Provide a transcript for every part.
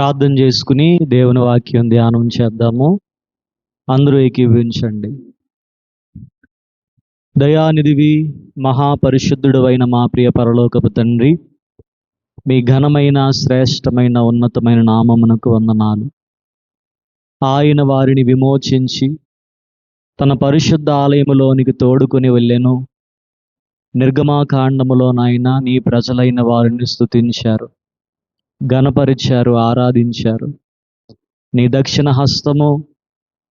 ప్రార్థన చేసుకుని దేవుని వాక్యం ధ్యానం చేద్దాము. అందరూ ఏకీవించండి దయానిధివి మహాపరిశుద్ధుడు అయిన మా ప్రియ పరలోకపు తండ్రి మీ ఘనమైన శ్రేష్టమైన ఉన్నతమైన నామమునకు వందనాలు. ఆయన వారిని విమోచించి తన పరిశుద్ధ ఆలయములోనికి తోడుకొని వెళ్ళెను. నిర్గమాకాండములో నాయన నీ ప్రజలైన వారిని స్థుతించారు గణపరిచారు ఆరాధించారు. నీ దక్షిణ హస్తము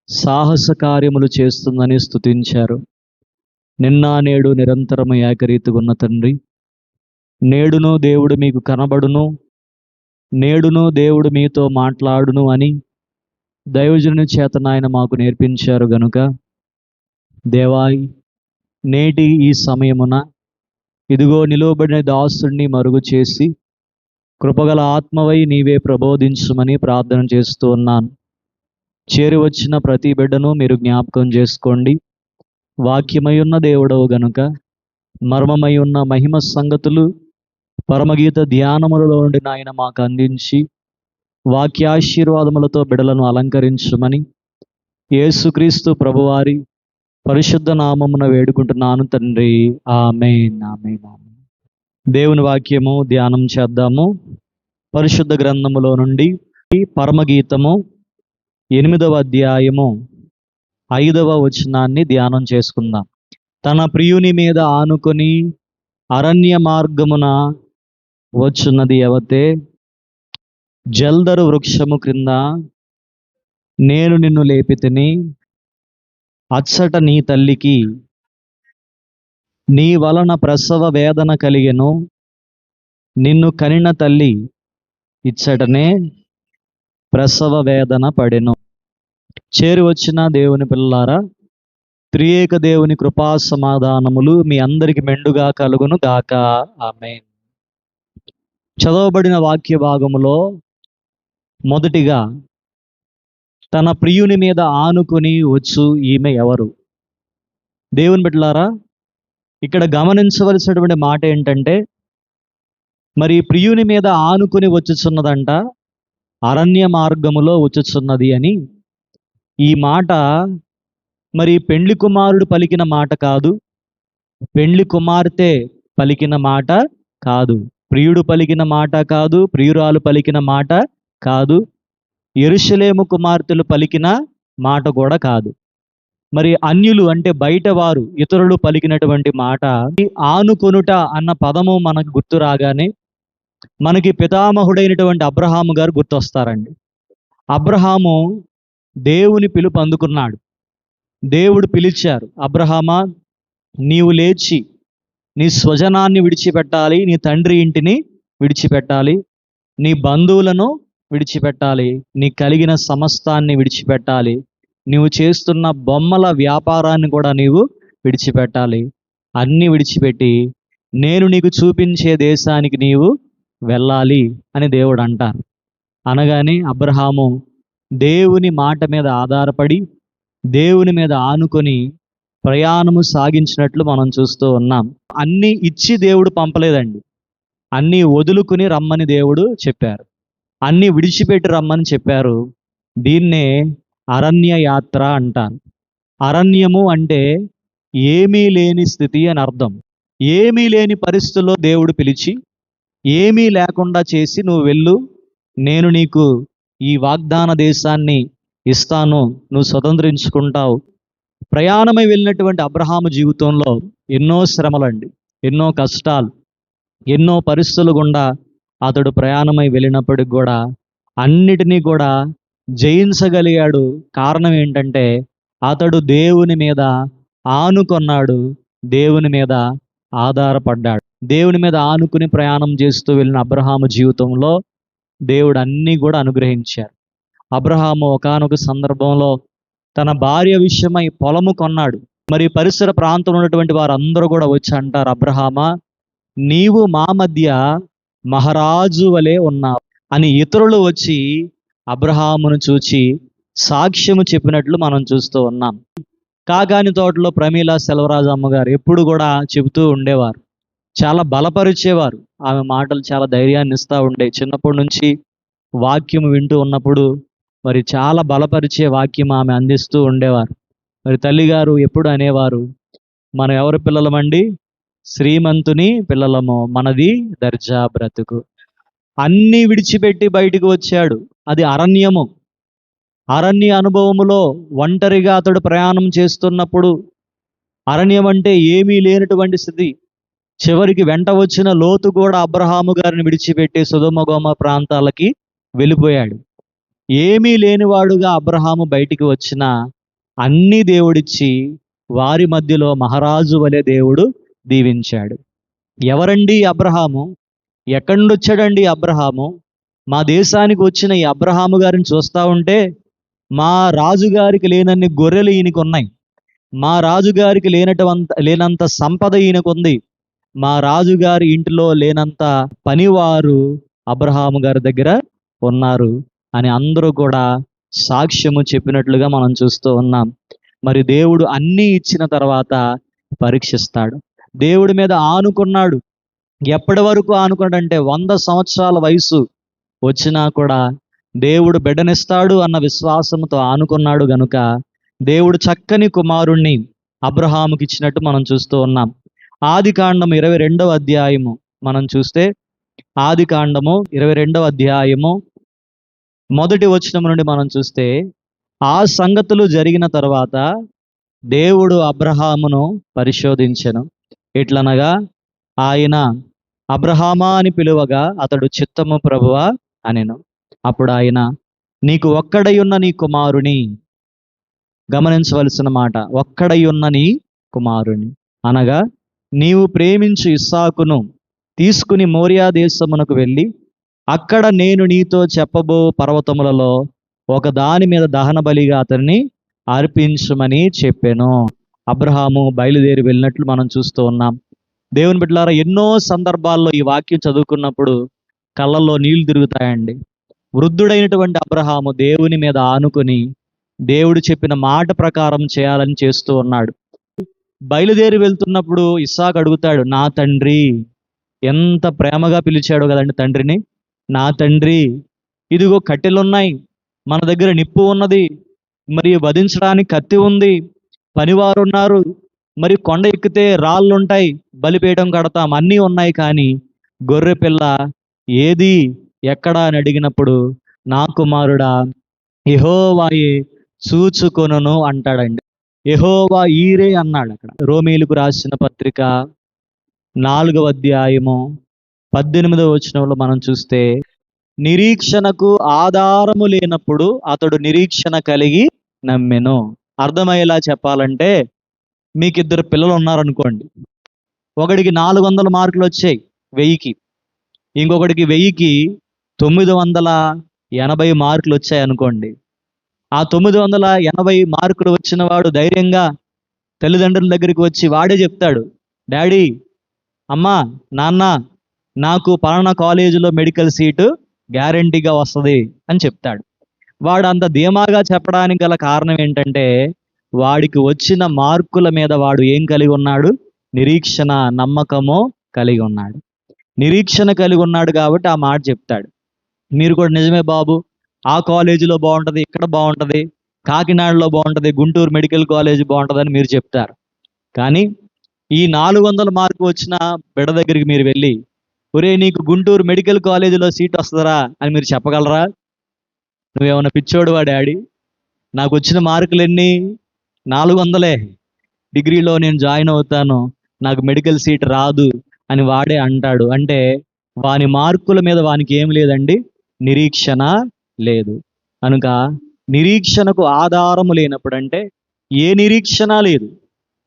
సాహస కార్యములు చేస్తుందని స్తుతించారు. నిన్న నేడు నిరంతరము ఏకరీతిగున్న తండ్రి. నేడును దేవుడు మీకు కనబడును. నేడును దేవుడు మీతో మాట్లాడును అని దైవజనుని చేత నాయన మాకు నేర్పించారు గనుక దేవాయి నేటి ఈ సమయమున ఇదిగో నిలువబడిన దాసుడిని మరుగు చేసి కృపగల ఆత్మవై నీవే ప్రబోధించమని ప్రార్థన చేస్తూ ఉన్నాను. చేరి వచ్చిన ప్రతి బిడ్డను మీరు జ్ఞాపకం చేసుకోండి. వాక్యమై ఉన్న దేవుడవు గనుక మర్మమై ఉన్న మహిమ సంగతులు పరమగీత ధ్యానములలో నుండి నాయన మాకు అందించి వాక్యాశీర్వాదములతో బిడలను అలంకరించమని యేసుక్రీస్తు ప్రభువారి పరిశుద్ధ నామమున వేడుకుంటున్నాను తండ్రి. ఆమె నామే నామే దేవుని వాక్యము ధ్యానం చేద్దాము. పరిశుద్ధ గ్రంథములో నుండి పరమగీతము ఎనిమిదవ అధ్యాయము ఐదవ వచనాన్ని ధ్యానం చేసుకుందాం. తన ప్రియుని మీద ఆనుకొని అరణ్య మార్గమున వచ్చున్నది ఎవతే? జల్దరు వృక్షము క్రింద నేను నిన్ను లేపితిని అచ్చట నీ తల్లికి నీ వలన ప్రసవ వేదన కలిగెను నిన్ను కనిన తల్లి ఇచ్చటనే ప్రసవ వేదన పడెను. చేరి వచ్చిన దేవుని పిల్లారా త్రియేక దేవుని కృపా సమాధానములు మీ అందరికి మెండుగా కలుగును గాక. ఆమె చదవబడిన వాక్య భాగములో మొదటిగా తన ప్రియుని మీద ఆనుకొని వచ్చు ఈమె ఎవరు? దేవుని బిడ్డలారా ఇక్కడ గమనించవలసినటువంటి మాట ఏంటంటే మరి ప్రియుని మీద ఆనుకుని వచ్చుచున్నదంట అరణ్య మార్గములో వచ్చుచున్నది అని. ఈ మాట మరి పెండ్లి కుమారుడు పలికిన మాట కాదు పెండ్లి కుమార్తె పలికిన మాట కాదు ప్రియుడు పలికిన మాట కాదు ప్రియురాలు పలికిన మాట కాదు ఎరుషలేము కుమార్తెలు పలికిన మాట కూడా కాదు. మరి అన్యులు అంటే బయట వారు ఇతరులు పలికినటువంటి మాట. ఆనుకొనుట అన్న పదము మనకు గుర్తు రాగానే మనకి పితామహుడైనటువంటి అబ్రహాము గారు గుర్తొస్తారండి. అబ్రహాము దేవుని పిలుపు అందుకున్నాడు. దేవుడు పిలిచారు అబ్రహామా నీవు లేచి నీ స్వజనాన్ని విడిచిపెట్టాలి నీ తండ్రి ఇంటిని విడిచిపెట్టాలి నీ బంధువులను విడిచిపెట్టాలి నీ కలిగిన సమస్తాన్ని విడిచిపెట్టాలి నీవు చేస్తున్న బొమ్మల వ్యాపారాన్ని కూడా నీవు విడిచిపెట్టాలి. అన్ని విడిచిపెట్టి నేను నీకు చూపించే దేశానికి నీవు వెళ్ళాలి అని దేవుడు అంటారు. అనగానే అబ్రహాము దేవుని మాట మీద ఆధారపడి దేవుని మీద ఆనుకొని ప్రయాణము సాగించినట్లు మనం చూస్తూ ఉన్నాం. అన్నీ ఇచ్చి దేవుడు పంపలేదండి. అన్నీ వదులుకుని రమ్మని దేవుడు చెప్పారు. అన్నీ విడిచిపెట్టి రమ్మని చెప్పారు. దీన్నే అరణ్య యాత్ర అంటారు అరణ్యము అంటే ఏమీ లేని స్థితి అని అర్థం. ఏమీ లేని పరిస్థితుల్లో దేవుడు పిలిచి ఏమీ లేకుండా చేసి నువ్వు వెళ్ళు నేను నీకు ఈ వాగ్దాన దేశాన్ని ఇస్తాను నువ్వు స్వతంత్రించుకుంటావు. ప్రయాణమై వెళ్ళినటువంటి అబ్రహాము జీవితంలో ఎన్నో శ్రమలండి ఎన్నో కష్టాలు ఎన్నో పరిస్థితులు గుండా అతడు ప్రయాణమై వెళ్ళినప్పటికి కూడా అన్నిటినీ కూడా జయించగలిగాడు. కారణం ఏంటంటే అతడు దేవుని మీద ఆనుకొన్నాడు. దేవుని మీద ఆధారపడ్డాడు. దేవుని మీద ఆనుకుని ప్రయాణం చేస్తూ వెళ్ళిన అబ్రహాము జీవితంలో దేవుడు అన్నీ కూడా అనుగ్రహించారు. అబ్రహాము ఒకానొక సందర్భంలో తన భార్య విషయమై పొలము కొన్నాడు. మరి పరిసర ప్రాంతంలో ఉన్నటువంటి వారందరూ కూడా వచ్చి అంటారు అబ్రహామా నీవు మా మధ్య మహారాజు వలె ఉన్నావు అని ఇతరులు వచ్చి అబ్రహామును చూచి సాక్ష్యము చెప్పినట్లు మనం చూస్తూ ఉన్నాం. కాగాని తోటలో ప్రమీల సెలవరాజు అమ్మగారు ఎప్పుడు కూడా చెబుతూ ఉండేవారు. చాలా బలపరిచేవారు. ఆమె మాటలు చాలా ధైర్యాన్ని ఇస్తూ ఉండే. చిన్నప్పటి నుంచి వాక్యం వింటూ ఉన్నప్పుడు మరి చాలా బలపరిచే వాక్యం ఆమె అందిస్తూ ఉండేవారు. మరి తల్లిగారు ఎప్పుడు అనేవారు మనం ఎవరి పిల్లలమండి? శ్రీమంతుని పిల్లలము మనది దర్జా బ్రతుకు. అన్నీ విడిచిపెట్టి బయటికి వచ్చాడు. అది అరణ్యము. అరణ్య అనుభవములో ఒంటరిగా అతడు ప్రయాణం చేస్తున్నప్పుడు అరణ్యం అంటే ఏమీ లేనటువంటి స్థితి. చివరికి వెంట వచ్చిన లోతు కూడా అబ్రహాము గారిని విడిచిపెట్టి సుధమగోమ ప్రాంతాలకి వెళ్ళిపోయాడు. ఏమీ లేనివాడుగా అబ్రహాము బయటికి వచ్చిన అన్ని దేవుడిచ్చి వారి మధ్యలో మహారాజు వలె దేవుడు దీవించాడు. ఎవరండి అబ్రహాము? ఎక్కడి నుండి వచ్చాడండి అబ్రహాము? మా దేశానికి వచ్చిన ఈ అబ్రహాము గారిని చూస్తూ ఉంటే మా రాజుగారికి లేనన్ని గొర్రెలు ఈయనకు ఉన్నాయి మా రాజుగారికి లేనటువంటి లేనంత సంపద ఈయనకు ఉంది మా రాజుగారి ఇంటిలో లేనంత పనివారు అబ్రహాము గారి దగ్గర ఉన్నారు అని అందరూ కూడా సాక్ష్యము చెప్పినట్లుగా మనం చూస్తూ ఉన్నాం. మరి దేవుడు అన్నీ ఇచ్చిన తర్వాత పరీక్షిస్తాడు. దేవుడి మీద ఆనుకున్నాడు. ఎప్పటి వరకు ఆనుకున్నాడంటే వంద సంవత్సరాల వయసు వచ్చినా కూడా దేవుడు బిడ్డనిస్తాడు అన్న విశ్వాసంతో ఆనుకున్నాడు గనుక దేవుడు చక్కని కుమారుణ్ణి అబ్రహాముకి ఇచ్చినట్టు మనం చూస్తూ ఉన్నాం. ఆది కాండము ఇరవై రెండవ అధ్యాయము మనం చూస్తే ఆది కాండము ఇరవై రెండవ అధ్యాయము మొదటి వచనం నుండి మనం చూస్తే ఆ సంగతులు జరిగిన తర్వాత దేవుడు అబ్రహామును పరిశోధించను. ఎట్లనగా ఆయన అబ్రహామా అని పిలువగా అతడు చిత్తము ప్రభువా అనేను. అప్పుడు ఆయన నీకు ఒక్కడై ఉన్న నీ కుమారుని గమనించవలసిన మాట ఒక్కడై ఉన్న నీ కుమారుని. అనగా నీవు ప్రేమించు ఇస్సాకును తీసుకుని మోరియా దేశమునకు వెళ్ళి అక్కడ నేను నీతో చెప్పబో పర్వతములలో ఒక దాని మీద దహన బలిగా అతన్ని అర్పించమని చెప్పాను. అబ్రహాము బయలుదేరి వెళ్ళినట్లు మనం చూస్తూ ఉన్నాం. దేవుని బిడ్డలారా ఎన్నో సందర్భాల్లో ఈ వాక్యం చదువుకున్నప్పుడు కళ్ళల్లో నీళ్ళు తిరుగుతాయండి. వృద్ధుడైనటువంటి అబ్రహాము దేవుని మీద ఆనుకొని దేవుడు చెప్పిన మాట ప్రకారం చేయాలని చేస్తూ ఉన్నాడు. బయలుదేరి వెళ్తున్నప్పుడు ఇస్సాక్ అడుగుతాడు నా తండ్రి ఎంత ప్రేమగా పిలిచాడు కదండి తండ్రిని. నా తండ్రి ఇదిగో కట్టెలున్నాయి మన దగ్గర నిప్పు ఉన్నది. మరి వధించడానికి కత్తి ఉంది. పనివారు ఉన్నారు. మరి కొండ ఎక్కితే రాళ్ళు ఉంటాయి. బలిపీఠం కడతాం. అన్నీ ఉన్నాయి కానీ గొర్రె పిల్ల ఏది ఎక్కడా అని అడిగినప్పుడు నా కుమారుడా యెహోవాయే చూచుకొనును అంటాడండి. ఎహోవా ఈరే అన్నాడు అక్కడ. రోమీలకు రాసిన పత్రిక నాలుగవ అధ్యాయము పద్దెనిమిదవ వచనంలో మనం చూస్తే నిరీక్షణకు ఆధారము లేనప్పుడు అతడు నిరీక్షణ కలిగి నమ్మెను. అర్థమయ్యేలా చెప్పాలంటే మీకు ఇద్దరు పిల్లలు ఉన్నారనుకోండి. ఒకడికి నాలుగు వందల మార్కులు వచ్చాయి వెయ్యికి. ఇంకొకటికి వెయ్యికి తొమ్మిది వందల ఎనభై మార్కులు వచ్చాయనుకోండి ఆ తొమ్మిది వందల ఎనభై మార్కులు వచ్చిన వాడు ధైర్యంగా తల్లిదండ్రుల దగ్గరికి వచ్చి వాడే చెప్తాడు డాడీ అమ్మా నాన్న నాకు పలానా కాలేజీలో మెడికల్ సీటు గ్యారంటీగా వస్తుంది అని చెప్తాడు. వాడు అంత ధీమాగా చెప్పడానికి గల కారణం ఏంటంటే వాడికి వచ్చిన మార్కుల మీద వాడు ఏం కలిగి ఉన్నాడు? నిరీక్షణ నమ్మకమో కలిగి ఉన్నాడు. నిరీక్షణ కలిగి ఉన్నాడు కాబట్టి ఆ మాట చెప్తాడు. మీరు కూడా నిజమే బాబు. ఆ కాలేజీలో బాగుంటుంది ఇక్కడ బాగుంటుంది కాకినాడలో బాగుంటుంది గుంటూరు మెడికల్ కాలేజ్ బాగుంటుంది అని మీరు చెప్తారు. కానీ ఈ నాలుగు వందల మార్కు వచ్చిన బిడ్డ దగ్గరికి మీరు వెళ్ళి ఒరే నీకు గుంటూరు మెడికల్ కాలేజీలో సీట్ వస్తుందరా అని మీరు చెప్పగలరా? నువ్వేమన్నా పిచ్చోడు వా డాడీ? నాకు వచ్చిన మార్కులు నాలుగు వందలే. డిగ్రీలో నేను జాయిన్ అవుతాను. నాకు మెడికల్ సీట్ రాదు. అని వాడే అంటాడు. అంటే వాని మార్కుల మీద వానికి ఏం లేదండి. నిరీక్షణ లేదు. కనుక నిరీక్షణకు ఆధారము లేనప్పుడు అంటే ఏ నిరీక్షణ లేదు.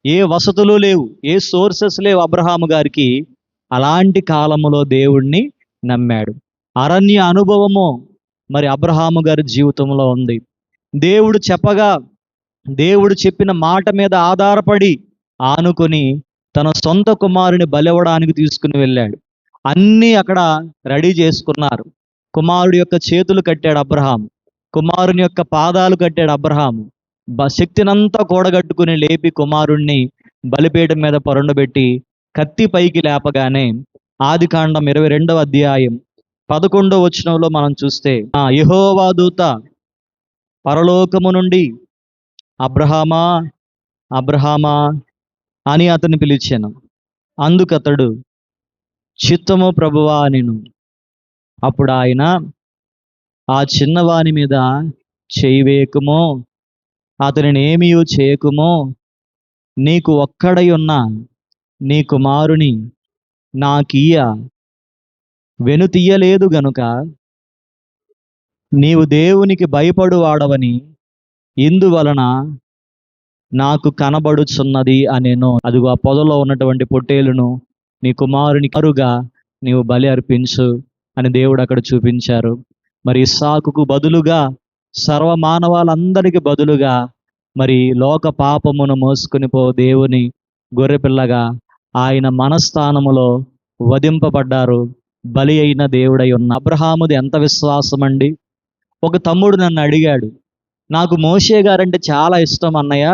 ఏ వసతులు లేవు. ఏ సోర్సెస్ లేవు అబ్రహాము గారికి. అలాంటి కాలములో దేవుణ్ణి నమ్మాడు. అరణ్య అనుభవము మరి అబ్రహాము గారి జీవితంలో ఉంది. దేవుడు చెప్పగా దేవుడు చెప్పిన మాట మీద ఆధారపడి ఆనుకొని తన సొంత కుమారుని బలివ్వడానికి తీసుకుని వెళ్ళాడు. అన్నీ అక్కడ రెడీ చేసుకున్నారు. కుమారుడి యొక్క చేతులు కట్టాడు అబ్రహాం కుమారుని యొక్క పాదాలు కట్టాడు అబ్రహాం బ శక్తినంతా కూడగట్టుకుని లేపి కుమారుణ్ణి బలిపీఠం మీద పరుండబెట్టి కత్తి పైకి లేపగానే ఆది కాండం ఇరవై రెండవ అధ్యాయం పదకొండో వచనంలో మనం చూస్తే ఆ యెహోవా దూత పరలోకము నుండి అబ్రహామా అబ్రహామా అని అతన్ని పిలిచాను. అందుకతడు చిత్తము ప్రభువా నేను అప్పుడు ఆయన ఆ చిన్నవాని మీద చేయి వేయకుమో అతనిని ఏమీ చేయకుమో నీకు ఒక్కడై ఉన్న నీ కుమారుని నాకీయ వెనుతీయలేదు గనుక నీవు దేవునికి భయపడువాడవని ఇందువలన నాకు కనబడుచున్నది అనేను. అదిగో ఆ పొదలో ఉన్నటువంటి పొట్టేలును నీ కుమారుని కరుగా నీవు బలి అర్పించు అని దేవుడు అక్కడ చూపించారు. మరి సాకుకు బదులుగా సర్వమానవాళ్ళందరికీ బదులుగా మరి లోక పాపమును మోసుకుని పో దేవుని గొర్రెపిల్లగా ఆయన మనస్థానములో వధింపబడ్డారు. బలి అయిన దేవుడై ఉన్న అబ్రహాముది ఎంత విశ్వాసం అండి ఒక తమ్ముడు నన్ను అడిగాడు నాకు మోషే గారంటే చాలా ఇష్టం అన్నయ్య.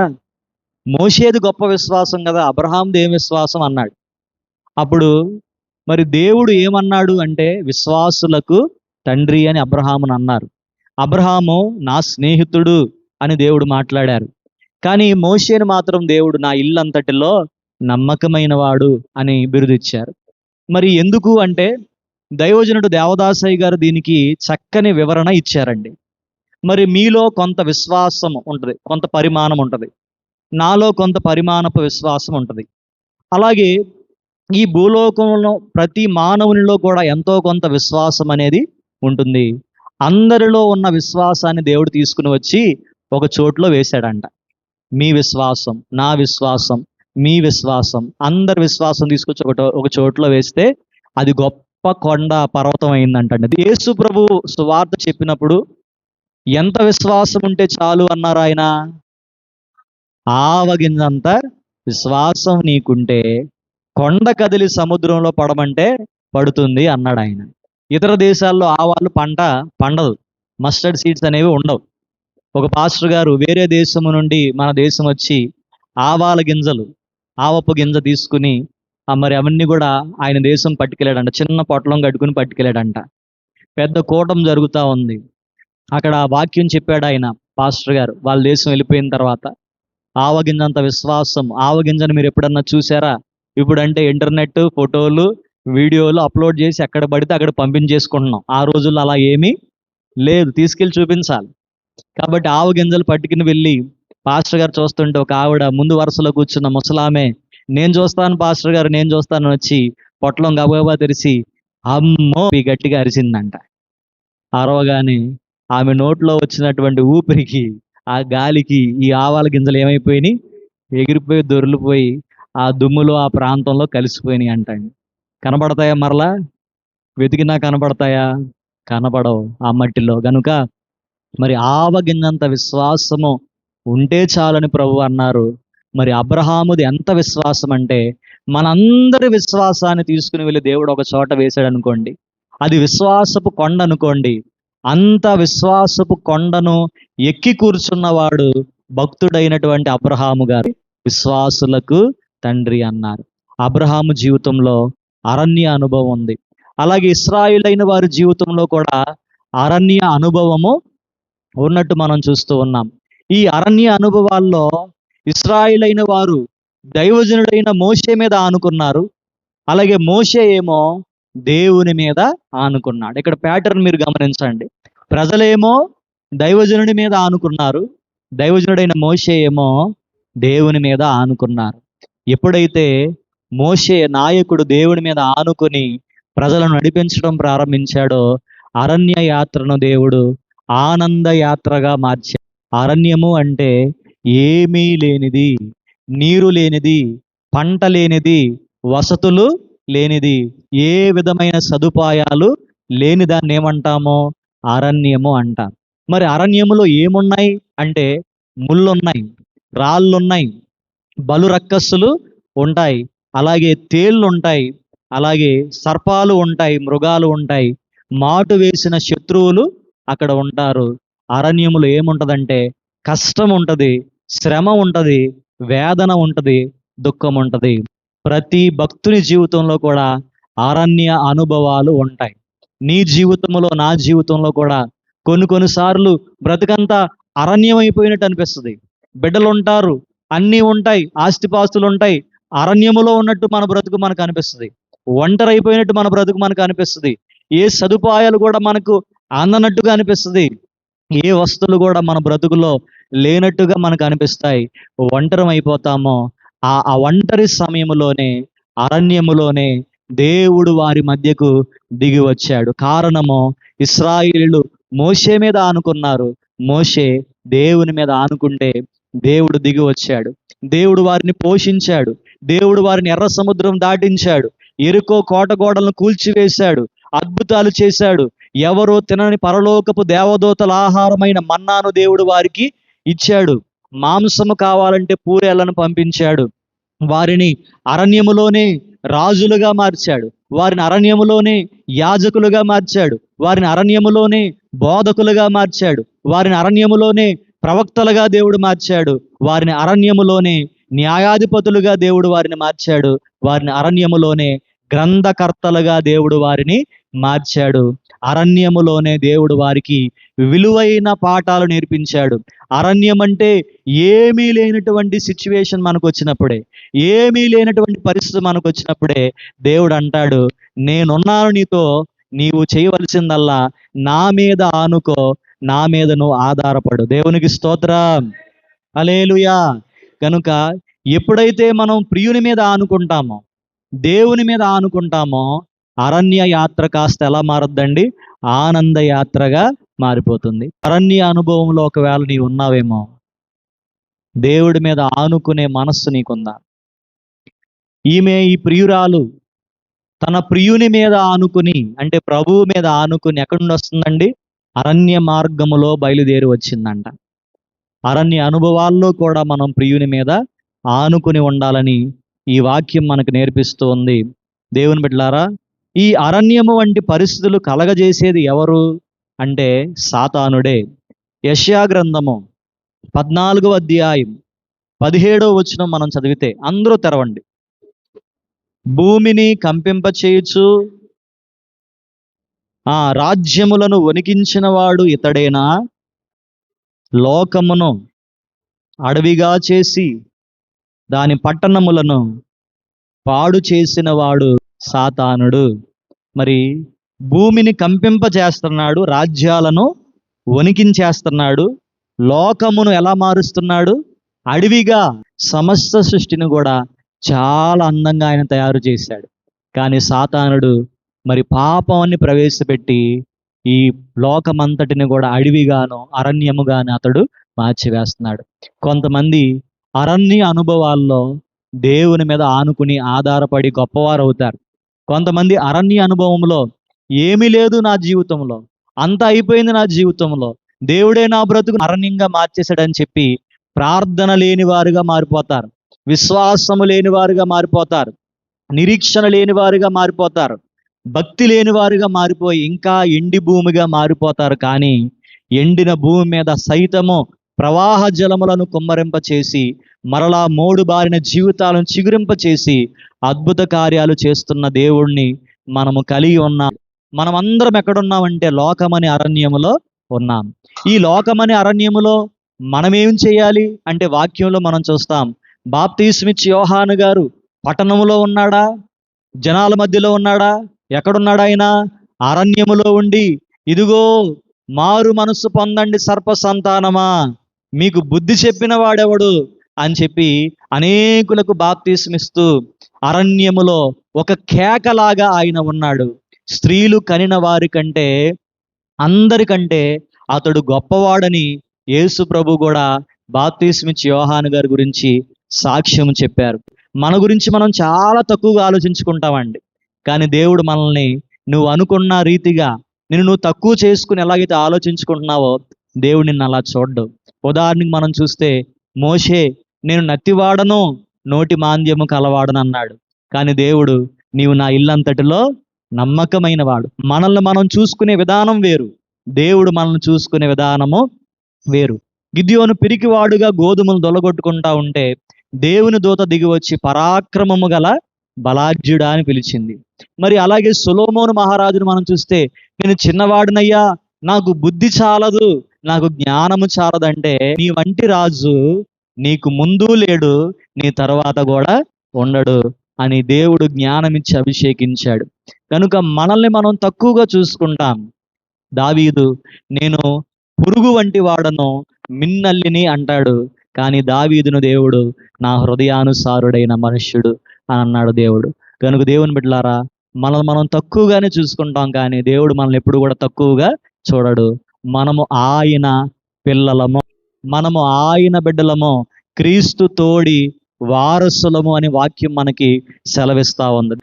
మోషేది గొప్ప విశ్వాసం కదా అబ్రహాంది ఏం విశ్వాసం అన్నాడు. అప్పుడు మరి దేవుడు ఏమన్నాడు అంటే విశ్వాసులకు తండ్రి అని అబ్రహామును అన్నారు. అబ్రహాము నా స్నేహితుడు అని దేవుడు మాట్లాడారు. కానీ మోషేను మాత్రం దేవుడు నా ఇల్లంతటిలో నమ్మకమైన వాడు అని బిరుదిచ్చారు. మరి ఎందుకు అంటే దైవజనుడు దేవదాసయ్య గారు దీనికి చక్కని వివరణ ఇచ్చారండి. మరి మీలో కొంత విశ్వాసం ఉంటుంది కొంత పరిమాణం ఉంటుంది. నాలో కొంత పరిమాణపు విశ్వాసం ఉంటుంది. అలాగే ఈ భూలోకంలో ప్రతి మానవునిలో కూడా ఎంతో కొంత విశ్వాసం అనేది ఉంటుంది. అందరిలో ఉన్న విశ్వాసాన్ని దేవుడు తీసుకుని వచ్చి ఒక చోట్లో వేశాడంట. మీ విశ్వాసం నా విశ్వాసం మీ విశ్వాసం అందరి విశ్వాసం తీసుకొచ్చి ఒక ఒక చోట్లో వేస్తే అది గొప్ప కొండ పర్వతం అయిందంటండి. యేసు ప్రభు సువార్త చెప్పినప్పుడు ఎంత విశ్వాసం ఉంటే చాలు అన్నారు ఆయన. ఆవగింజంత విశ్వాసం నీకుంటే కొండ కదిలి సముద్రంలో పడమంటే పడుతుంది అన్నాడు ఆయన. ఇతర దేశాల్లో ఆవాలు పంట పండదు. మస్టర్డ్ సీడ్స్ అనేవి ఉండవు. ఒక పాస్టర్ గారు వేరే దేశము నుండి మన దేశం వచ్చి ఆవాల గింజలు ఆవపు గింజ తీసుకుని మరి అవన్నీ కూడా ఆయన దేశం పట్టుకెళ్ళాడంట. చిన్న పొట్లం కట్టుకుని పట్టుకెళ్ళాడంట. పెద్ద కూటం జరుగుతూ ఉంది. అక్కడ వాక్యం చెప్పాడు ఆయన పాస్టర్ గారు. వాళ్ళ దేశం వెళ్ళిపోయిన తర్వాత ఆవగింజంత విశ్వాసం. ఆవగింజను మీరు ఎప్పుడన్నా చూసారా? ఇప్పుడంటే ఇంటర్నెట్ ఫోటోలు వీడియోలు అప్లోడ్ చేసి ఎక్కడ పడితే అక్కడ పంపించేసుకుంటున్నాం. ఆ రోజుల్లో అలా ఏమీ లేదు. తీసుకెళ్ళి చూపించాలి. కాబట్టి ఆవు గింజలు పట్టుకుని వెళ్ళి పాస్టర్ గారు చూస్తుంటే ఒక ఆవిడ ముందు వరుసలో కూర్చున్న ముసలామే నేను చూస్తాను పాస్టర్ గారు నేను చూస్తాను వచ్చి పొట్లం గబగబా తెరిచి అమ్మో! ఈ గట్టిగా అరిసిందంట అరవగానే ఆమె నోట్లో వచ్చినటువంటి ఊపిరికి ఆ గాలికి ఈ ఆవాల గింజలు ఏమైపోయినాయి? ఎగిరిపోయి దొరిలిపోయి ఆ దుమ్ములు ఆ ప్రాంతంలో కలిసిపోయినాయి అంటండి. కనబడతాయా మరలా? వెతికినా కనబడతాయా? కనబడవు ఆ మట్టిలో. గనుక మరి ఆవగిన్నంత విశ్వాసము ఉంటే చాలని ప్రభు అన్నారు. మరి అబ్రహాముది ఎంత విశ్వాసం అంటే మనందరి విశ్వాసాన్ని తీసుకుని వెళ్ళి దేవుడు ఒక చోట వేశాడు అనుకోండి అది విశ్వాసపు కొండ అనుకోండి అంత విశ్వాసపు కొండను ఎక్కి కూర్చున్నవాడు భక్తుడైనటువంటి అబ్రహాము గారు విశ్వాసులకు తండ్రి అన్నారు. అబ్రహాము జీవితంలో అరణ్య అనుభవం ఉంది. అలాగే ఇస్రాయిలైన వారి జీవితంలో కూడా అరణ్య అనుభవము ఉన్నట్టు మనం చూస్తూ ఉన్నాం. ఈ అరణ్య అనుభవాల్లో ఇస్రాయిలైన వారు దైవజనుడైన మోషే మీద ఆనుకున్నారు. అలాగే మోషే ఏమో దేవుని మీద ఆనుకున్నాడు. ఇక్కడ ప్యాటర్న్ మీరు గమనించండి. ప్రజలేమో దైవజనుడి మీద ఆనుకున్నారు. దైవజనుడైన మోషే ఏమో దేవుని మీద ఆనుకున్నారు. ఎప్పుడైతే మోషే నాయకుడు దేవుని మీద ఆనుకుని ప్రజలను నడిపించడం ప్రారంభించాడో అరణ్య యాత్రను దేవుడు ఆనంద యాత్రగా మార్చాడు అరణ్యము అంటే ఏమీ లేనిది నీరు లేనిది పంట లేనిది వసతులు లేనిది ఏ విధమైన సదుపాయాలు లేని దాన్ని ఏమంటామో అరణ్యము అంట. మరి అరణ్యములో ఏమున్నాయి? అంటే ముళ్ళున్నాయి రాళ్ళున్నాయి బలు రక్కస్సులు ఉంటాయి అలాగే తేళ్ళు ఉంటాయి అలాగే సర్పాలు ఉంటాయి మృగాలు ఉంటాయి. మాటు వేసిన శత్రువులు అక్కడ ఉంటారు. అరణ్యములో ఏముంటదంటే కష్టం ఉంటుంది శ్రమ ఉంటుంది వేదన ఉంటుంది దుఃఖం ఉంటుంది. ప్రతి భక్తుని జీవితంలో కూడా అరణ్య అనుభవాలు ఉంటాయి. నీ జీవితంలో నా జీవితంలో కూడా కొన్ని కొన్నిసార్లు బ్రతుకంతా అరణ్యం అయిపోయినట్టు అనిపిస్తుంది. బిడ్డలు ఉంటారు అన్నీ ఉంటాయి ఆస్తిపాస్తులు ఉంటాయి అరణ్యములో ఉన్నట్టు మన బ్రతుకు మనకు అనిపిస్తుంది. ఒంటరి అయిపోయినట్టు మన బ్రతుకు మనకు అనిపిస్తుంది. ఏ సదుపాయాలు కూడా మనకు అందనట్టుగా అనిపిస్తుంది. ఏ వస్తువులు కూడా మన బ్రతుకులో లేనట్టుగా మనకు అనిపిస్తాయి. ఒంటరం అయిపోతామో ఆ ఆ ఒంటరి సమయంలోనే అరణ్యములోనే దేవుడు వారి మధ్యకు దిగి వచ్చాడు. కారణము ఇస్రాయిలు మోషే మీద ఆనుకున్నారు. మోసే దేవుని మీద ఆనుకుంటే దేవుడు దిగి వచ్చాడు. దేవుడు వారిని పోషించాడు. దేవుడు వారిని ఎర్ర సముద్రం దాటించాడు. ఎరుకో కోట గోడలను కూల్చివేశాడు. అద్భుతాలు చేశాడు. ఎవరో తినని పరలోకపు దేవదూతల ఆహారమైన మన్నాను దేవుడు వారికి ఇచ్చాడు. మాంసము కావాలంటే పూరేళ్ళను పంపించాడు. వారిని అరణ్యములోనే రాజులుగా మార్చాడు. వారిని అరణ్యములోనే యాజకులుగా మార్చాడు. వారిని అరణ్యములోనే బోధకులుగా మార్చాడు. వారిని అరణ్యములోనే ప్రవక్తలుగా దేవుడు మార్చాడు. వారిని అరణ్యములోనే న్యాయాధిపతులుగా దేవుడు వారిని మార్చాడు. వారిని అరణ్యములోనే గ్రంథకర్తలుగా దేవుడు వారిని మార్చాడు. అరణ్యములోనే దేవుడు వారికి విలువైన పాఠాలు నేర్పించాడు. అరణ్యం అంటే ఏమీ లేనటువంటి సిచ్యువేషన్ మనకు వచ్చినప్పుడే ఏమీ లేనటువంటి పరిస్థితి మనకు వచ్చినప్పుడే దేవుడు అంటాడు నేనున్నాను నీతో నీవు చేయవలసిందల్లా నా మీద ఆనుకో నా మీద నువ్వు ఆధారపడు. దేవునికి స్తోత్రం. అలేలుయా కనుక ఎప్పుడైతే మనం ప్రియుని మీద ఆనుకుంటామో దేవుని మీద ఆనుకుంటామో అరణ్య యాత్ర కాస్త ఎలా మారద్దండి. ఆనంద యాత్రగా మారిపోతుంది. అరణ్య అనుభవంలో ఒకవేళ నీ ఉన్నావేమో దేవుడి మీద ఆనుకునే మనస్సు నీకుందా? ఈమె ఈ ప్రియురాలు తన ప్రియుని మీద ఆనుకుని అంటే ప్రభువు మీద ఆనుకుని ఎక్కడి నుండి వస్తుందండి అరణ్య మార్గములో బయలుదేరి వచ్చిందంట. అరణ్య అనుభవాల్లో కూడా మనం ప్రియుని మీద ఆనుకుని ఉండాలని ఈ వాక్యం మనకు నేర్పిస్తూ ఉంది. దేవుని బిడ్డలారా ఈ అరణ్యము వంటి పరిస్థితులు కలగజేసేది ఎవరు? అంటే సాతానుడే. యష్యా గ్రంథము పద్నాలుగవ అధ్యాయం పదిహేడో వచనం మనం చదివితే అందరూ తెరవండి. భూమిని కంపింపచేయుచు ఆ రాజ్యములను వణికించిన వాడు ఇతడేనా? లోకమును అడవిగా చేసి దాని పట్టణములను పాడు చేసిన వాడు సాతానుడు. మరి భూమిని కంపింపజేస్తున్నాడు రాజ్యాలను వణికించేస్తున్నాడు లోకమును ఎలా మారుస్తున్నాడు? అడవిగా సమస్త సృష్టిని కూడా చాలా అందంగా ఆయన తయారు చేశాడు. కానీ సాతానుడు మరి పాపాన్ని ప్రవేశపెట్టి ఈ లోకమంతటిని కూడా అడవిగాను అరణ్యముగాను అతడు మార్చివేస్తున్నాడు. కొంతమంది అరణ్య అనుభవాల్లో దేవుని మీద ఆనుకుని ఆధారపడి గొప్పవారు అవుతారు కొంతమంది అరణ్య అనుభవంలో ఏమీ లేదు నా జీవితంలో. అంత అయిపోయింది నా జీవితంలో. దేవుడే నా బ్రతుకు అరణ్యంగా మార్చేశాడని చెప్పి ప్రార్థన లేని వారుగా మారిపోతారు. విశ్వాసము లేని వారుగా మారిపోతారు. నిరీక్షణ లేని వారుగా మారిపోతారు. భక్తి లేని వారుగా మారిపోయి ఇంకా ఎండి భూమిగా మారిపోతారు. కానీ ఎండిన భూమి మీద సైతము ప్రవాహ జలములను కుమ్మరింప చేసి మరలా మోడు బారిన జీవితాలను చిగురింప చేసి అద్భుత కార్యాలు చేస్తున్న దేవుణ్ణి మనము కలిగి ఉన్నాం. మనం అందరం ఎక్కడున్నామంటే లోకమని అరణ్యములో ఉన్నాం. ఈ లోకమని అరణ్యములో మనమేం చేయాలి? అంటే వాక్యంలో మనం చూస్తాం బాప్తీస్మిచ్ యోహాను గారు పట్టణములో ఉన్నాడా? జనాల మధ్యలో ఉన్నాడా? ఎక్కడున్నాడా ఆయన? అరణ్యములో ఉండి ఇదిగో మారు మనసు పొందండి సర్ప సంతానమా? మీకు బుద్ధి చెప్పిన వాడెవడు? అని చెప్పి అనేకులకు బాప్తీస్మిస్తూ అరణ్యములో ఒక కేకలాగా ఆయన ఉన్నాడు. స్త్రీలు కనిన వారి కంటే అందరికంటే అతడు గొప్పవాడని యేసు ప్రభు కూడా బాప్తీసమిచ్చి యోహాను గారి గురించి సాక్ష్యం చెప్పారు. మన గురించి మనం చాలా తక్కువగా ఆలోచించుకుంటామండి. కానీ దేవుడు మనల్ని నువ్వు అనుకున్న రీతిగా నిన్ను నువ్వు తక్కువ చేసుకుని ఎలాగైతే ఆలోచించుకుంటున్నావో దేవుడు నిన్ను అలా చూడ్డు. ఉదాహరణకి మనం చూస్తే మోషే నేను నత్తివాడను నోటి మాంద్యము కలవాడను అన్నాడు. కానీ దేవుడు నీవు నా ఇల్లంతటిలో నమ్మకమైన వాడు మనల్ని మనం చూసుకునే విధానం వేరు. దేవుడు మనల్ని చూసుకునే విధానము వేరు. గిద్యోను పిరికివాడుగా గోధుమలు దొలగొట్టుకుంటా ఉంటే దేవుని దూత దిగి వచ్చి పరాక్రమము గల బలాజ్యుడా అని పిలిచింది. మరి అలాగే సులోమోను మహారాజును మనం చూస్తే నేను చిన్నవాడినయ్యా నాకు బుద్ధి చాలదు నాకు జ్ఞానము చాలదంటే నీ వంటి రాజు నీకు ముందు లేడు నీ తర్వాత కూడా ఉండడు అని దేవుడు జ్ఞానమిచ్చి అభిషేకించాడు. కనుక మనల్ని మనం తక్కువగా చూసుకుంటాం. దావీదు నేను పురుగు వంటి వాడను మిన్నల్లిని అంటాడు కానీ దావీదును దేవుడు నా హృదయానుసారుడైన మనుష్యుడు అని అన్నాడు దేవుడు. కనుక దేవుని బిడ్డలారా మనల్ని మనం తక్కువగానే చూసుకుంటాం కానీ దేవుడు మనల్ని ఎప్పుడు కూడా తక్కువగా చూడడు. మనము ఆయన పిల్లలము. మనము ఆయన బిడ్డలము. క్రీస్తు తోడి వారసులము అని వాక్యం మనకి సెలవిస్తా ఉంది.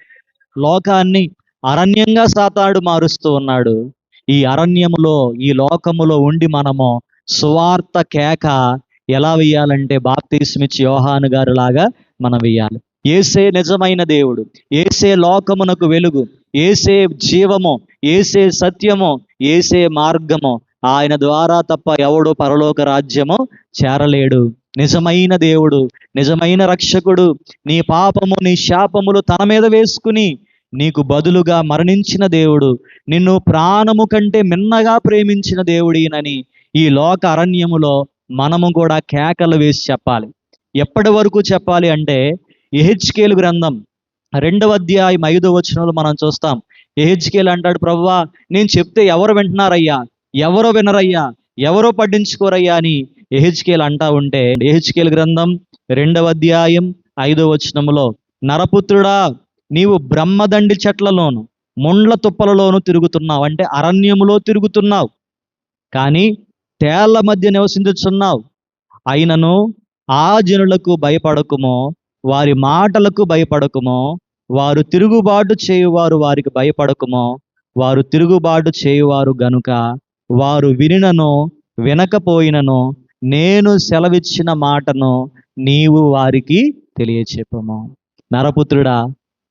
లోకాన్ని అరణ్యంగా సాతాడు మారుస్తూ ఉన్నాడు. ఈ అరణ్యములో ఈ లోకములో ఉండి మనము సువార్త కేక ఎలా వెయ్యాలంటే బాప్తీస్మిచ్చి యోహాను గారు లాగా మనం వేయాలి ఏసే నిజమైన దేవుడు. ఏసే లోకమునకు వెలుగు. ఏసే జీవము ఏసే సత్యము ఏసే మార్గము. ఆయన ద్వారా తప్ప ఎవడు పరలోక రాజ్యము చేరలేడు. నిజమైన దేవుడు నిజమైన రక్షకుడు నీ పాపము నీ శాపములు తన మీద వేసుకుని నీకు బదులుగా మరణించిన దేవుడు నిన్ను ప్రాణము కంటే మిన్నగా ప్రేమించిన దేవుడినని ఈ లోక అరణ్యములో మనము కూడా కేకలు వేసి చెప్పాలి. ఎప్పటి వరకు చెప్పాలి అంటే ఎహెచ్కేలు గ్రంథం రెండవ అధ్యాయం ఐదో వచనంలో మనం చూస్తాం. ఏహెచ్కేలు అంటాడు ప్రభువా నేను చెప్తే ఎవరు వింటున్నారయ్యా? ఎవరో వినరయ్యా? ఎవరో పట్టించుకోరయ్యా? అని ఏహెచ్కేలు అంటా ఉంటే ఏహెచ్కేలు గ్రంథం రెండవ అధ్యాయం ఐదో వచనములో నరపుత్రుడా నీవు బ్రహ్మదండి చెట్లలోను ముండ్ల తుప్పలలోను తిరుగుతున్నావు. అంటే అరణ్యములో తిరుగుతున్నావు. కానీ తేళ్ళ మధ్య నివసించుచున్నావు. అయినను ఆ జనులకు భయపడకుమో వారి మాటలకు భయపడకుమో వారు తిరుగుబాటు చేయువారు వారికి భయపడకుమో వారు తిరుగుబాటు చేయువారు గనుక వారు వినినను వినకపోయినను నేను సెలవిచ్చిన మాటను నీవు వారికి తెలియచెప్పము. నరపుత్రుడా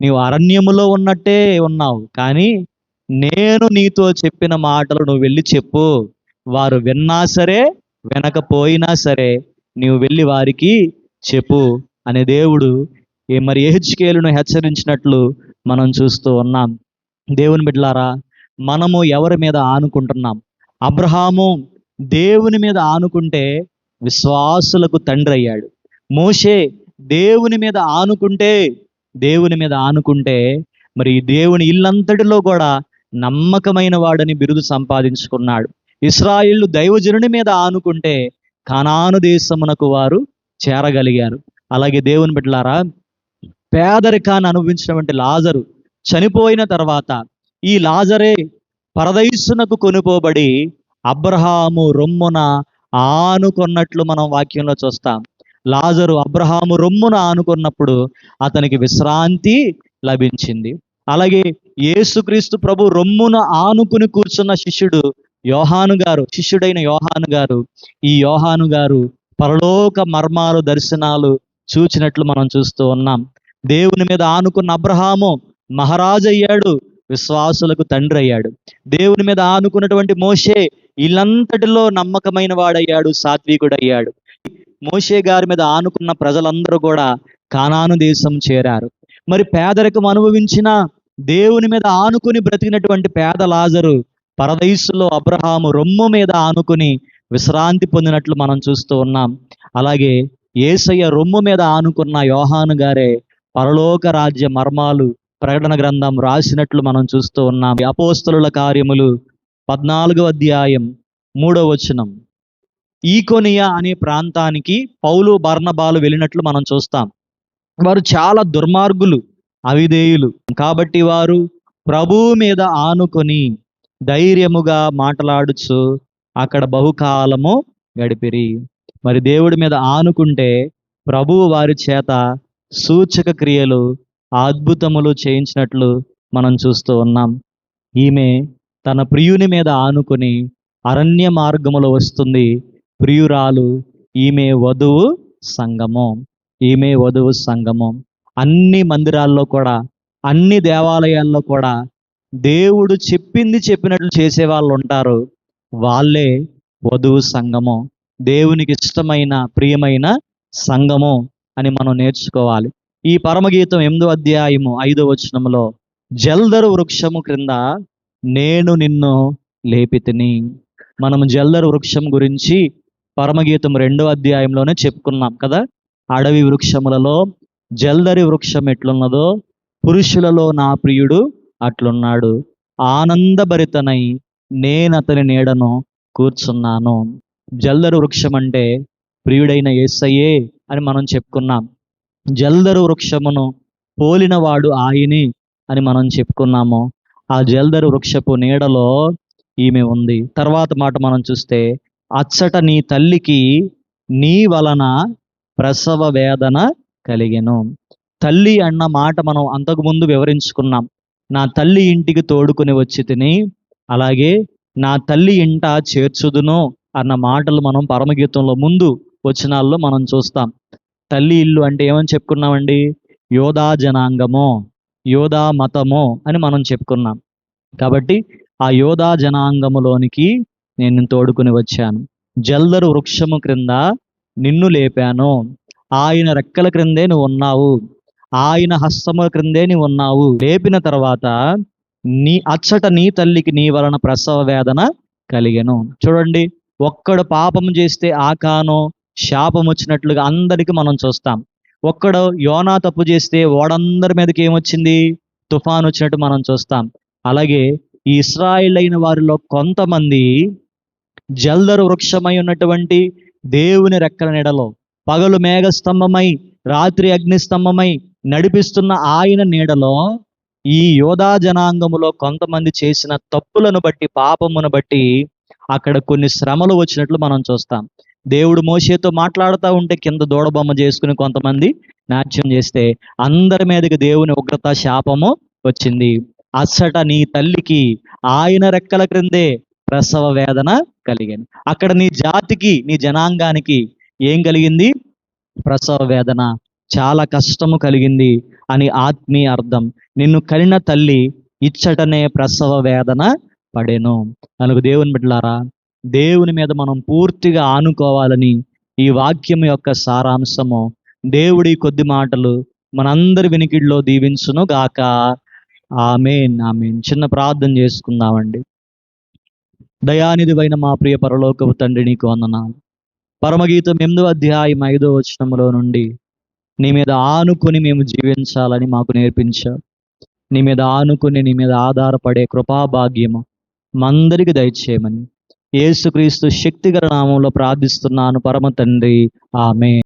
నీవు అరణ్యములో ఉన్నట్టే ఉన్నావు కానీ నేను నీతో చెప్పిన మాటలు నువ్వు వెళ్ళి చెప్పు. వారు విన్నా సరే వినకపోయినా సరే నీవు వెళ్ళి వారికి చెప్పు. అనే దేవుడు ఏ మరి ఏహెచ్కేలును హెచ్చరించినట్లు మనం చూస్తూ ఉన్నాం. దేవుని బిడ్డలారా మనము ఎవరి మీద ఆనుకుంటున్నాం? అబ్రహాము దేవుని మీద ఆనుకుంటే విశ్వాసులకు తండ్రి అయ్యాడు. మోషే దేవుని మీద ఆనుకుంటే దేవుని మీద ఆనుకుంటే మరి ఈ దేవుని ఇల్లంతటిలో కూడా నమ్మకమైన వాడని బిరుదు సంపాదించుకున్నాడు. ఇస్రాయిళ్ళు దైవజనుని మీద ఆనుకుంటే కనాను దేశమునకు వారు చేరగలిగారు. అలాగే దేవుని బిడ్డలారా పేదరికాన్ని అనుభవించినటువంటి లాజరు చనిపోయిన తర్వాత ఈ లాజరే పరదైసునకు కొనుకోబడి అబ్రహాము రొమ్మున ఆనుకున్నట్లు మనం వాక్యంలో చూస్తాం. లాజరు అబ్రహాము రొమ్మున ఆనుకున్నప్పుడు అతనికి విశ్రాంతి లభించింది. అలాగే యేసుక్రీస్తు ప్రభు రొమ్మున ఆనుకుని కూర్చున్న శిష్యుడు యోహాను గారు శిష్యుడైన యోహాను గారు ఈ యోహాను గారు పరలోక మర్మాలు దర్శనాలు చూచినట్లు మనం చూస్తూ ఉన్నాం. దేవుని మీద ఆనుకున్న అబ్రహాము మహారాజు అయ్యాడు విశ్వాసులకు తండ్రి అయ్యాడు. దేవుని మీద ఆనుకున్నటువంటి మోషే ఇల్లంతటిలో నమ్మకమైన వాడయ్యాడు సాత్వికుడు అయ్యాడు మోషే గారి మీద ఆనుకున్న ప్రజలందరూ కూడా కానాను దేశం చేరారు. మరి పేదరికం అనుభవించిన దేవుని మీద ఆనుకుని బ్రతికినటువంటి పేద లాజరు పరదైసులో అబ్రహాము రొమ్ము మీద ఆనుకుని విశ్రాంతి పొందినట్లు మనం చూస్తూ ఉన్నాం. అలాగే ఏసయ్య రొమ్ము మీద ఆనుకున్న యోహాను గారే పరలోక రాజ్య మర్మాలు ప్రకటన గ్రంథం రాసినట్లు మనం చూస్తూ ఉన్నాం. అపోస్తలుల కార్యములు పద్నాలుగో అధ్యాయం మూడో వచనం. ఈకొనియా అనే ప్రాంతానికి పౌలు బర్ణబాలు వెళ్ళినట్లు మనం చూస్తాం. వారు చాలా దుర్మార్గులు అవిధేయులు. కాబట్టి వారు ప్రభువు మీద ఆనుకొని ధైర్యముగా మాట్లాడుచు అక్కడ బహుకాలము గడిపిరి. మరి దేవుడి మీద ఆనుకుంటే ప్రభువు వారి చేత సూచక క్రియలు అద్భుతములు చేయించినట్లు మనం చూస్తూ ఉన్నాం. ఈమె తన ప్రియుని మీద ఆనుకొని అరణ్య మార్గములో వస్తుంది. ప్రియురాలు ఈమె వధువు సంగమం. ఈమె వధువు సంగమం. అన్ని మందిరాల్లో కూడా అన్ని దేవాలయాల్లో కూడా దేవుడు చెప్పింది చెప్పినట్లు చేసే వాళ్ళు ఉంటారు. వాళ్ళే వధువు సంగమం. దేవునికి ఇష్టమైన ప్రియమైన సంగమం. అని మనం నేర్చుకోవాలి. ఈ పరమగీతం ఎనిమిదో అధ్యాయము ఐదో వచనంలో జల్దరు వృక్షము క్రింద నేను నిన్ను లేపితిని. మనం జల్దరు వృక్షం గురించి పరమగీతం రెండో అధ్యాయంలోనే చెప్పుకున్నాం కదా? అడవి వృక్షములలో జల్దరి వృక్షం ఎట్లున్నదో పురుషులలో నా ప్రియుడు అట్లున్నాడు. ఆనందభరితనై నేను అతని నీడను కూర్చున్నాను. జల్దరు వృక్షం అంటే ప్రియుడైన ఏసయ్యే అని మనం చెప్పుకున్నాం. జల్దరు వృక్షమును పోలినవాడు ఆయనే అని మనం చెప్పుకున్నాము. ఆ జల్దరు వృక్షపు నీడలో ఈమె ఉంది. తర్వాత మాట మనం చూస్తే అచ్చట నీ తల్లికి నీ వలన ప్రసవ వేదన కలిగెను. తల్లి అన్న మాట మనం అంతకుముందు వివరించుకున్నాం. నా తల్లి ఇంటికి తోడుకుని వచ్చి తిని అలాగే నా తల్లి ఇంట చేర్చుదును అన్న మాటలు మనం పరమగీతంలో ముందు వచనాల్లో మనం చూస్తాం. తల్లి ఇల్లు అంటే ఏమని చెప్పుకున్నామండి? యోధా జనాంగమో యోధా మతమో అని మనం చెప్పుకున్నాం. కాబట్టి ఆ యోధా జనాంగములోనికి నేను తోడుకుని వచ్చాను. జల్దరు వృక్షము క్రింద నిన్ను లేపాను. ఆయన రెక్కల క్రిందే నువ్వు ఉన్నావు. ఆయన హస్తముల క్రిందే నువ్వు ఉన్నావు. లేపిన తర్వాత నీ అచ్చట నీ తల్లికి నీ వలన ప్రసవ వేదన కలిగెను. చూడండి ఒక్కడు పాపం చేస్తే ఆకానో శాపం వచ్చినట్లుగా అందరికి మనం చూస్తాం. ఒక్కడు యోనా తప్పు చేస్తే ఓడందరి మీదకి ఏమొచ్చింది? తుఫాన్ వచ్చినట్టు మనం చూస్తాం. అలాగే ఈ ఇస్రాయిల్ అయిన వారిలో కొంతమంది జల్దరు వృక్షమై ఉన్నటువంటి దేవుని రెక్కల నీడలో పగలు మేఘస్తంభమై రాత్రి అగ్నిస్తంభమై నడిపిస్తున్న ఆయన నీడలో ఈ యోధా జనాంగములో కొంతమంది చేసిన తప్పులను బట్టి పాపమును బట్టి అక్కడ కొన్ని శ్రమలు వచ్చినట్లు మనం చూస్తాం. దేవుడు మోసేతో మాట్లాడుతూ ఉంటే కింద దూడబొమ్మ చేసుకుని కొంతమంది నాట్యం చేస్తే అందరి మీదకి దేవుని ఉగ్రత శాపము వచ్చింది. అచ్చట నీ తల్లికి ఆయన రెక్కల క్రిందే ప్రసవ వేదన కలిగింది అక్కడ నీ జాతికి నీ జనాంగానికి ఏం కలిగింది? ప్రసవ వేదన. చాలా కష్టము కలిగింది అని ఆత్మీయ అర్థం. నిన్ను కలిన తల్లి ఇచ్చటనే ప్రసవ వేదన పడేను. నాకు దేవుని బిడ్డలారా దేవుని మీద మనం పూర్తిగా ఆనుకోవాలని ఈ వాక్యం యొక్క సారాంశము. దేవుడి కొద్ది మాటలు మనందరి వినికిడిలో దీవించును గాక ఆమెన్ ఆమెన్. చిన్న ప్రార్థన చేసుకుందామండి. దయానిధివైన మా ప్రియ పరలోకపు తండ్రి నీకు వందనాలు. పరమగీతం ఎనిమిదో అధ్యాయం ఐదో వచనంలో నుండి నీ మీద ఆనుకుని మేము జీవించాలని మాకు నేర్పించావు. నీ మీద ఆనుకుని నీ మీద ఆధారపడే కృపాభాగ్యము మందరికి దయచేయమని. యేసుక్రీస్తు శక్తిగల నామంలో ప్రార్థిస్తున్నాను. పరమ తండ్రి. ఆమె